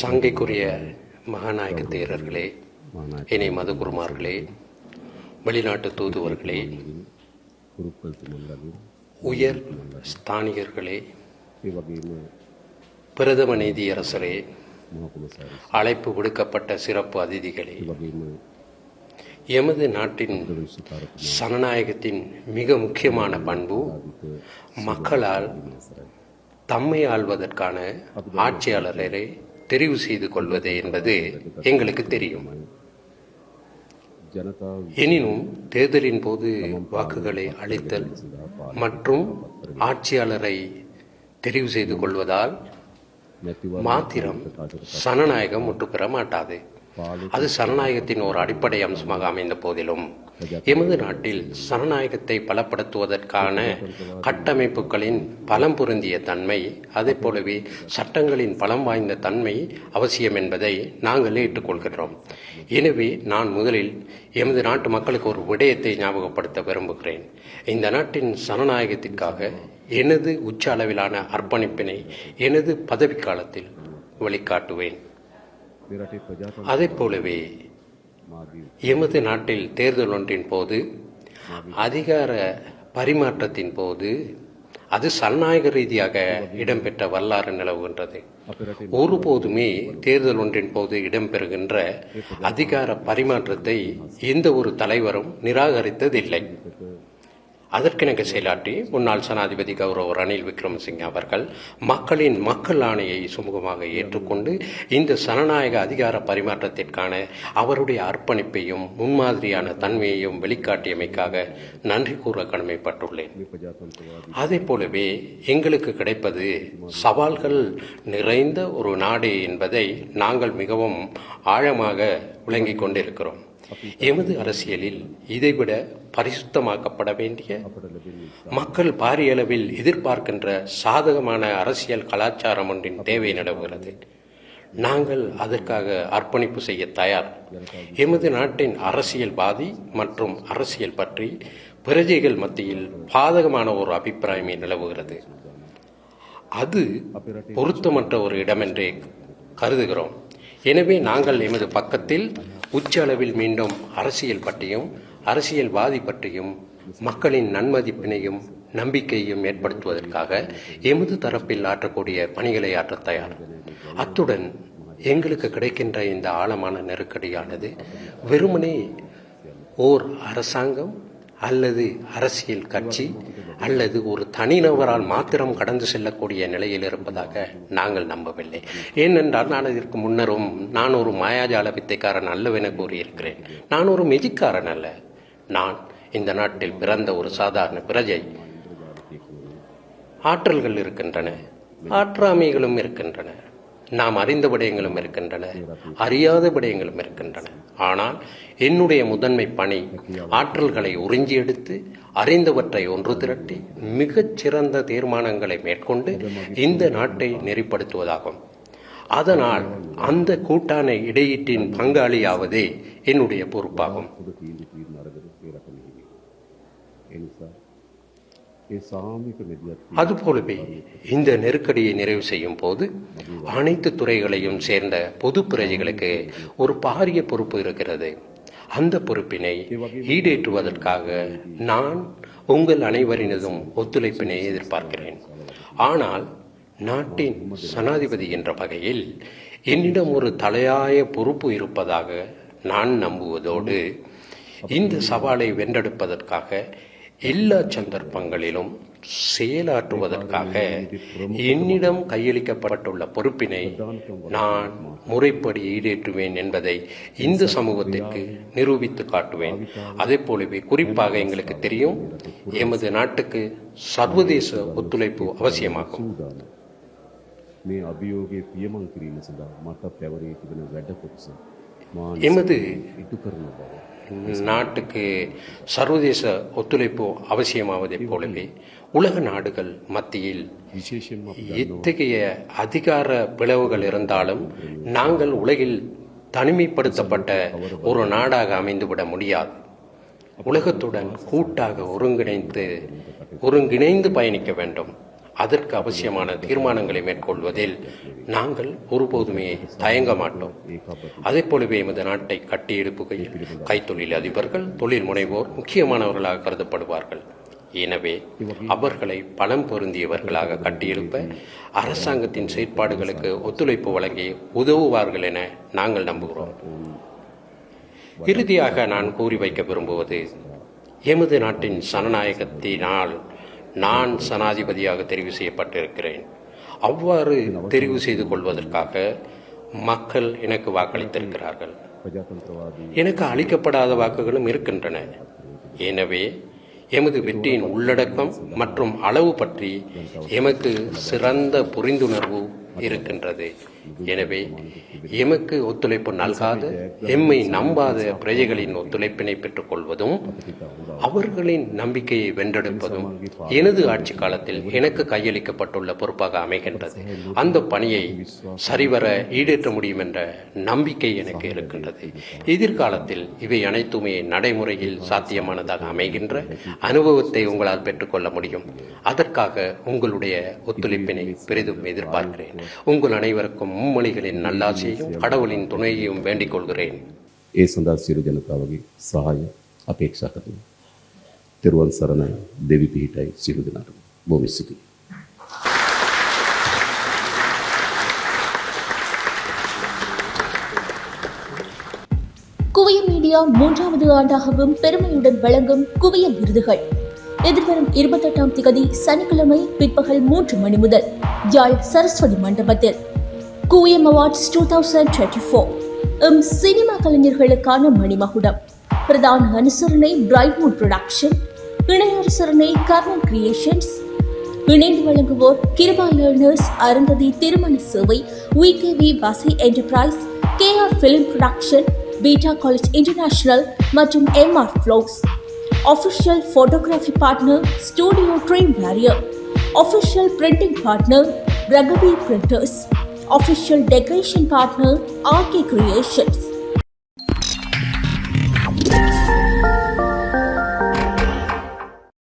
சங்கைக்குரிய மகாநாயக தேரர்களே இணை மதுகுருமார்களே வெளிநாட்டு தூதுவர்களே உயர் ஸ்தானிகர்களே பிரதம நீதியரசரே அழைப்பு விடுக்கப்பட்ட சிறப்பு அதிதிகளே எமது நாட்டின் சனநாயகத்தின் மிக முக்கியமான பண்பு மக்களால் தம்மை ஆள்வதற்கான ஆட்சியாளரை தெரிவு செய்து கொள்வது என்பது எங்களுக்கு தெரியும். எனினும் தேர்தலின் போது வாக்குகளை அளித்தல் மற்றும் ஆட்சியாளரை தெரிவு செய்து கொள்வதால் மாத்திரம் சனநாயகம் முற்று பெற மாட்டாது. அது சனநாயகத்தின் ஒரு அடிப்படை அம்சமாக அமைந்த போதிலும் எமது நாட்டில் சனநாயகத்தை பலப்படுத்துவதற்கான கட்டமைப்புகளின் பலம் பொருந்திய தன்மை அதே போலவே சட்டங்களின் பலம் வாய்ந்த தன்மை அவசியம் என்பதை நாங்கள் ஏற்றுக்கொள்கின்றோம். எனவே நான் முதலில் எமது நாட்டு மக்களுக்கு ஒரு விடயத்தை ஞாபகப்படுத்த விரும்புகிறேன். இந்த நாட்டின் சனநாயகத்திற்காக எனது உச்ச அளவிலான அர்ப்பணிப்பினை எனது பதவிக்காலத்தில் வெளிக்காட்டுவேன் அதே போலவே எமது நாட்டில் தேர்தல் ஒன்றின் போது அதிகார பரிமாற்றத்தின் போது அது சனநாயக ரீதியாக இடம்பெற்ற வரலாறு நிலவுகின்றது. ஒருபோதுமே தேர்தல் ஒன்றின் போது இடம்பெறுகின்ற அதிகார பரிமாற்றத்தை எந்த ஒரு தலைவரும் நிராகரித்ததில்லை. அதற்கிணங்க செயலாற்றி முன்னாள் ஜனாதிபதி கௌரவ ரணில் விக்ரமசிங்கே அவர்கள் மக்களின் மக்கள் ஆணையை சுமூகமாக ஏற்றுக்கொண்டு இந்த ஜனநாயக அதிகார பரிமாற்றத்திற்கான அவருடைய அர்ப்பணிப்பையும் முன்மாதிரியான தன்மையையும் வெளிக்காட்டியமைக்காக நன்றி கூற கடமைப்பட்டுள்ளேன். அதே போலவே எங்களுக்கு கிடைப்பது சவால்கள் நிறைந்த ஒரு நாடு என்பதை நாங்கள் மிகவும் ஆழமாக விளங்கிக் கொண்டிருக்கிறோம். எமது அரசியலில் இதைவிட பரிசுத்தமாக்கப்பட வேண்டிய மக்கள் பாரிய அளவில் எதிர்பார்க்கின்ற சாதகமான அரசியல் கலாச்சாரம் ஒன்றின் தேவை நிலவுகிறது. நாங்கள் அதற்காக அர்ப்பணிப்பு செய்ய தயார். எமது நாட்டின் அரசியல் பாதி மற்றும் அரசியல் பற்றி பிரஜைகள் மத்தியில் பாதகமான ஒரு அபிப்பிராயமே நிலவுகிறது. அது பொருத்தமற்ற ஒரு இடமென்றே கருதுகிறோம். எனவே நாங்கள் எமது பக்கத்தில் உச்ச அளவில் மீண்டும் அரசியல் பற்றியும் அரசியல்வாதி பற்றியும் மக்களின் நன்மதிப்பினையும் நம்பிக்கையும் ஏற்படுத்துவதற்காக எமது தரப்பில் ஆற்றக்கூடிய பணிகளை ஆற்ற தயார். அத்துடன் எங்களுக்கு கிடைக்கின்ற இந்த ஆழமான நெருக்கடியானது வெறுமனே ஓர் அரசாங்கம் அல்லது அரசியல் கட்சி அல்லது ஒரு தனிநபரால் மாத்திரம் கடந்து செல்லக்கூடிய நிலையில் இருப்பதாக நாங்கள் நம்பவில்லை. ஏனென்றால் நான் இதற்கு முன்னரும் நான் ஒரு மாயாஜால வித்தைக்காரன் அல்லவென கூறியிருக்கிறேன். நான் ஒரு மெஜிக்காரன் அல்ல. நான் இந்த நாட்டில் பிறந்த ஒரு சாதாரண பிரஜை. ஆற்றல்கள் இருக்கின்றன. ஆற்றாமைகளும் இருக்கின்றன. நாம் அறிந்த விடயங்களும் இருக்கின்றன அறியாத விடயங்களும் இருக்கின்றன. ஆனால் என்னுடைய முதன்மை பணி ஆற்றல்களை உறிஞ்சி எடுத்து அறிந்தவற்றை ஒன்று திரட்டி மிகச் சிறந்த தீர்மானங்களை மேற்கொண்டு இந்த நாட்டை நெறிப்படுத்துவதாகும். அதனால் அந்த கூட்டான இடையீட்டின் பங்காளியாவதே என்னுடைய பொறுப்பாகும். அதுபோலவே இந்த நெருக்கடியை நிறைவு செய்யும் போது அனைத்து துறைகளையும் சேர்ந்த பொது பிரஜைகளுக்கு ஒரு பாரிய பொறுப்பு இருக்கிறது. அந்த பொறுப்பினை ஈடேற்றுவதற்காக நான் உங்கள் அனைவரினதும் ஒத்துழைப்பினை எதிர்பார்க்கிறேன். ஆனால் நாட்டின் சனாதிபதி என்ற வகையில் என்னிடம் ஒரு தலையாய பொறுப்பு இருப்பதாக நான் நம்புவதோடு இந்த சவாலை வென்றெடுப்பதற்காக எல்லா சந்தர்ப்பங்களிலும் செயலாற்றுவதற்காக என்னிடம் கையளிக்கப்பட்டுள்ள பொறுப்பினை நான் முறைப்படி ஈடேற்றுவேன் என்பதை இந்த சமூகத்திற்கு நிரூபித்து காட்டுவேன். அதே போலவே குறிப்பாக எங்களுக்கு தெரியும் எமது நாட்டுக்கு சர்வதேச ஒத்துழைப்பு அவசியமாகும். எமது நாட்டுக்கு சர்வதேச ஒத்துழைப்பு அவசியமாவதை போலவே உலக நாடுகள் மத்தியில் இத்தகைய அதிகார பிளவுகள் இருந்தாலும் நாங்கள் உலகில் தனிமைப்படுத்தப்பட்ட ஒரு நாடாக அமைந்துவிட முடியாது. உலகத்துடன் கூட்டாக ஒருங்கிணைந்து ஒருங்கிணைந்து பயணிக்க வேண்டும். அதற்கு அவசியமான தீர்மானங்களை மேற்கொள்வதில் நாங்கள் ஒருபோதுமே தயங்க மாட்டோம். அதே போலவே எமது நாட்டை கட்டியெழுப்புகையில் கைத்தொழில் அதிபர்கள் தொழில் முனைவோர் முக்கியமானவர்களாக கருதப்படுவார்கள். எனவே அவர்களை பணம் பொருந்தியவர்களாக கட்டியெழுப்ப அரசாங்கத்தின் செயற்பாடுகளுக்கு ஒத்துழைப்பு வழங்கி உதவுவார்கள் என நாங்கள் நம்புகிறோம். இறுதியாக நான் கூறி வைக்க விரும்புவது எமது நாட்டின் சனநாயகத்தினால் நான் சனாதிபதியாக தெரிவு செய்யப்பட்டிருக்கிறேன். அவ்வாறு தெரிவு செய்து கொள்வதற்காக மக்கள் எனக்கு வாக்களித்திருக்கிறார்கள். எனக்கு அளிக்கப்படாத வாக்குகளும் இருக்கின்றன. எனவே எமது வெற்றியின் உள்ளடக்கம் மற்றும் அளவு பற்றி எமக்கு சிறந்த புரிந்துணர்வு இருக்கின்றது. எனவே எமக்கு ஒத்துழைப்பு நல்காத எம்மை நம்பாத பிரஜைகளின் ஒத்துழைப்பினை பெற்றுக்கொள்வதும் அவர்களின் நம்பிக்கையை வென்றெடுப்பதும் எனது ஆட்சி காலத்தில் எனக்கு கையளிக்கப்பட்டுள்ள பொறுப்பாக அமைகின்றது. அந்த பணியை சரிவர ஈடேற்ற முடியும் என்ற நம்பிக்கை எனக்கு இருக்கின்றது. எதிர்காலத்தில் இவை அனைத்துமே நடைமுறையில் சாத்தியமானதாக அமைகின்ற அனுபவத்தை உங்களால் பெற்றுக்கொள்ள முடியும். அதற்காக உங்களுடைய ஒத்துழைப்பினை பெரிதும் எதிர்பார்க்கிறேன். உங்கள் அனைவருக்கும் மும்மொழிகளின் நல்லாசையும் கடவுளின் துணையையும் வேண்டிக் கொள்கிறேன். ஏசுந்தா சிறு ಜನತಾವಗಿ ಸಹಾಯ ಅಪೇಕ್ಷಾಕತೆ ತಿರುವನ್ ಸರಣ ದೇವಿ ಪೀಠಾಯಿ ಸಿರುದಿನಾರು ಭೂಮಿಸುಗಿ குவிய மீடியா மூன்றாவது ஆண்டாகவும் பெருமையுடன் வழங்கும் குவிய விருதுகள். எதிர்வரும் இருபத்தெட்டாம் திகதி சனிக்கிழமை பிற்பகல் மூன்று மணி முதல் யாழ் சரஸ்வதி மண்டபத்தில். குயம் awards two thousand twenty four M cinema கலைஞர்களுக்கான மணிமகுடம். பிரதான அனுசரணை பிரைட்மூட் ப்ரொடக்ஷன் இணை அனுசரணை கர்ணன் கிரியேஷன்ஸ் இணைந்து வழங்குவோர் கிருபா லேர்னர்ஸ் அருந்ததி திருமண சேவை விகேவி வசை enterprise KR film production Beta college international மற்றும் MR flows official photography partner studio dream warrior official printing partner ரகபி printers official decoration partner RK creations